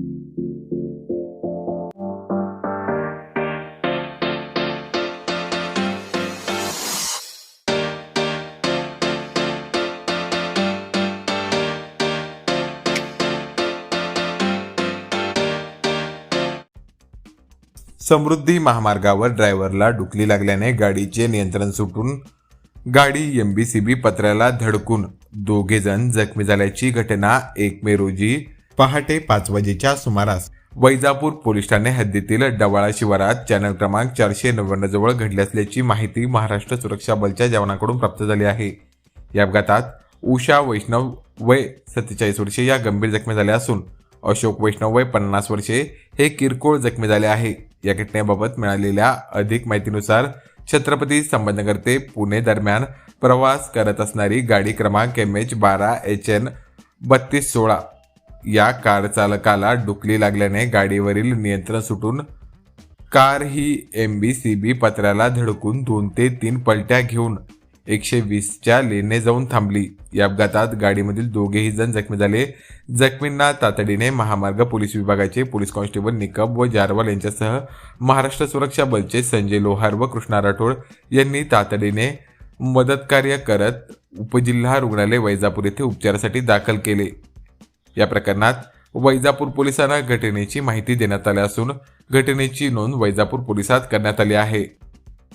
समृद्धी महामार्गावर ड्रायव्हरला डुकली लागल्याने गाडीचे नियंत्रण सुटून गाडी एमबीसीबी पत्र्याला धडकून दोघे जण जखमी झाल्याची घटना एक मे रोजी पहाटे पाच वाजेच्या सुमारास वैजापूर पोलीस ठाणे हद्दीतील डवाळा शिवारात चॅनल क्रमांक चारशे नव्याण्णव जवळ घडली असल्याची माहिती महाराष्ट्र सुरक्षा बलच्या जवानाकडून प्राप्त झाली आहे. या अपघातात उषा वैष्णव वय सत्तेचाळीस वर्षे या गंभीर जखमी झाल्या असून अशोक वैष्णव वय पन्नास वर्षे हे किरकोळ जखमी झाले आहे. या घटनेबाबत मिळालेल्या अधिक माहितीनुसार छत्रपती संबंधनगर ते पुणे दरम्यान प्रवास करत असणारी गाडी क्रमांक एम एच बारा एच एन बत्तीस सोळा या कार चालकाला डुकली लागल्याने गाडीवरील नियंत्रण सुटून कार ही एम बी सी बी पत्र्याला धडकून दोन ते तीन पलट्या घेऊन एकशे वीसच्या लेनने जाऊन थांबली. या अपघातात गाडीमधील दोघेही जण जखमी झाले. जखमींना तातडीने महामार्ग पोलीस विभागाचे पोलीस कॉन्स्टेबल निकब व जारवाल यांच्यासह महाराष्ट्र सुरक्षा बलचे संजय लोहार व कृष्णा राठोड यांनी तातडीने मदतकार्य करत उपजिल्हा रुग्णालय वैजापूर येथे उपचारासाठी दाखल केले. या प्रकरणात वैजापूर पोलिसांना घटनेची माहिती देण्यात आली असून घटनेची नोंद वैजापूर पोलिसात करण्यात आली आहे.